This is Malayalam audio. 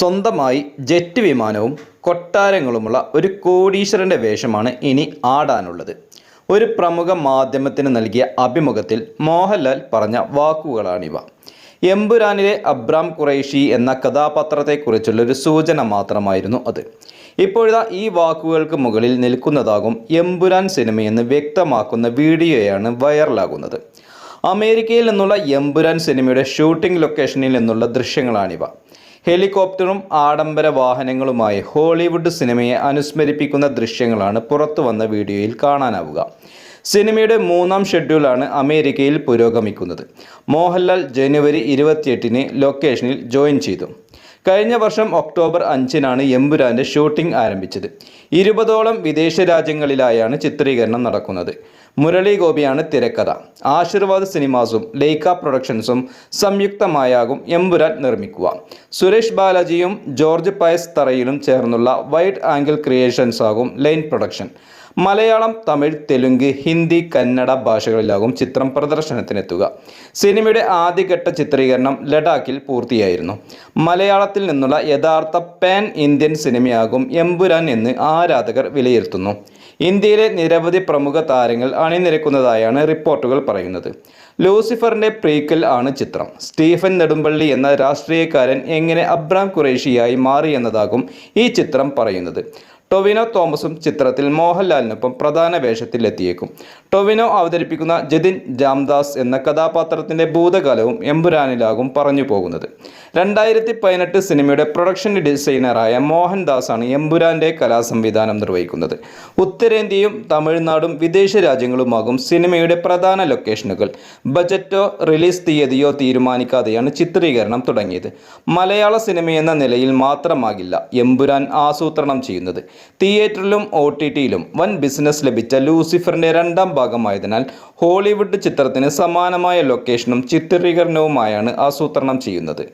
സ്വന്തമായി ജെറ്റ് വിമാനവും കൊട്ടാരങ്ങളുമുള്ള ഒരു കോടീശ്വരന്റെ വേഷമാണ് ഇനി ആടാനുള്ളത്. ഒരു പ്രമുഖ മാധ്യമത്തിന് നൽകിയ അഭിമുഖത്തിൽ മോഹൻലാൽ പറഞ്ഞ വാക്കുകളാണിവ. എമ്പുരാനിലെ അബ്രാം ഖുറൈഷി എന്ന കഥാപാത്രത്തെക്കുറിച്ചുള്ള ഒരു സൂചന മാത്രമായിരുന്നു അത്. ഇപ്പോഴിതാ ഈ വാക്കുകൾക്ക് മുകളിൽ നിൽക്കുന്നതാകും എമ്പുരാൻ സിനിമയെന്ന് വ്യക്തമാക്കുന്ന വീഡിയോയാണ് വൈറലാകുന്നത്. അമേരിക്കയിൽ നിന്നുള്ള എമ്പുരാൻ സിനിമയുടെ ഷൂട്ടിംഗ് ലൊക്കേഷനിൽ നിന്നുള്ള ദൃശ്യങ്ങളാണിവ. ഹെലികോപ്റ്ററും ആഡംബര വാഹനങ്ങളുമായി ഹോളിവുഡ് സിനിമയെ അനുസ്മരിപ്പിക്കുന്ന ദൃശ്യങ്ങളാണ് പുറത്തു വന്ന വീഡിയോയിൽ കാണാനാവുക. സിനിമയുടെ മൂന്നാം ഷെഡ്യൂളാണ് അമേരിക്കയിൽ പുരോഗമിക്കുന്നത്. മോഹൻലാൽ ജനുവരി ഇരുപത്തിയെട്ടിന് ലൊക്കേഷനിൽ ജോയിൻ ചെയ്തു. കഴിഞ്ഞ വർഷം ഒക്ടോബർ അഞ്ചിനാണ് എമ്പുരാന്റെ ഷൂട്ടിംഗ് ആരംഭിച്ചത്. ഇരുപതോളം വിദേശ രാജ്യങ്ങളിലായാണ് ചിത്രീകരണം നടക്കുന്നത്. മുരളി ഗോപിയാണ് തിരക്കഥ. ആശീർവാദ് സിനിമാസും ലൈക്ക പ്രൊഡക്ഷൻസും സംയുക്തമായാകും എമ്പുരാൻ നിർമ്മിക്കുക. സുരേഷ് ബാലാജിയും ജോർജ് പയസ് തറയിലും ചേർന്നുള്ള വൈഡ് ആംഗിൾ ക്രിയേഷൻസ് ആകും ലൈൻ പ്രൊഡക്ഷൻ. മലയാളം തമിഴ് തെലുങ്ക് ഹിന്ദി കന്നഡ ഭാഷകളിലാകും ചിത്രം പ്രദർശനത്തിനെത്തുക. സിനിമയുടെ ആദ്യഘട്ട ചിത്രീകരണം ലഡാക്കിൽ പൂർത്തിയായിരുന്നു. മലയാളത്തിൽ നിന്നുള്ള യഥാർത്ഥ പാൻ ഇന്ത്യൻ സിനിമയാകും എമ്പുരാൻ എന്ന് ആരാധകർ വിലയിരുത്തുന്നു. ഇന്ത്യയിലെ നിരവധി പ്രമുഖ താരങ്ങൾ അണിനിരക്കുന്നതായാണ് റിപ്പോർട്ടുകൾ പറയുന്നത്. ലൂസിഫറിന്റെ പ്രീക്കൽ ആണ് ചിത്രം. സ്റ്റീഫൻ നെടുമ്പള്ളി എന്ന രാഷ്ട്രീയക്കാരൻ എങ്ങനെ അബ്രാം ഖുറേഷിയായി മാറിയെന്നതാകും ഈ ചിത്രം പറയുന്നത്. ടൊവിനോ തോമസും ചിത്രത്തിൽ മോഹൻലാലിനൊപ്പം പ്രധാന വേഷത്തിൽ എത്തിയേക്കും ടൊവിനോ അവതരിപ്പിക്കുന്ന ജതിൻ ജാംദാസ് എന്ന കഥാപാത്രത്തിന്റെ ഭൂതകാലവും എമ്പുരാനിലാകും പറഞ്ഞു പോകുന്നത് രണ്ടായിരത്തി പതിനെട്ട് സിനിമയുടെ പ്രൊഡക്ഷൻ ഡിസൈനറായ മോഹൻദാസാണ് എമ്പുരാന്റെ കലാസംവിധാനം നിർവഹിക്കുന്നത്. ഉത്തരേന്ത്യയും തമിഴ്നാടും വിദേശ രാജ്യങ്ങളുമാകും സിനിമയുടെ പ്രധാന ലൊക്കേഷനുകൾ. ബജറ്റോ റിലീസ് തീയതിയോ തീരുമാനിക്കാതെയാണ് ചിത്രീകരണം തുടങ്ങിയത്. മലയാള സിനിമയെന്ന നിലയിൽ മാത്രമാകില്ല എമ്പുരാൻ ആസൂത്രണം ചെയ്യുന്നത്. തിയേറ്ററിലും ഒ ടി ടിയിലും വൻ ബിസിനസ് ലഭിച്ച ലൂസിഫറിന്റെ രണ്ടാം ഭാഗമായതിനാൽ ഹോളിവുഡ് ചിത്രത്തിന് സമാനമായ ലൊക്കേഷനും ചിത്രീകരണവുമായാണ് ആസൂത്രണം ചെയ്യുന്നത്.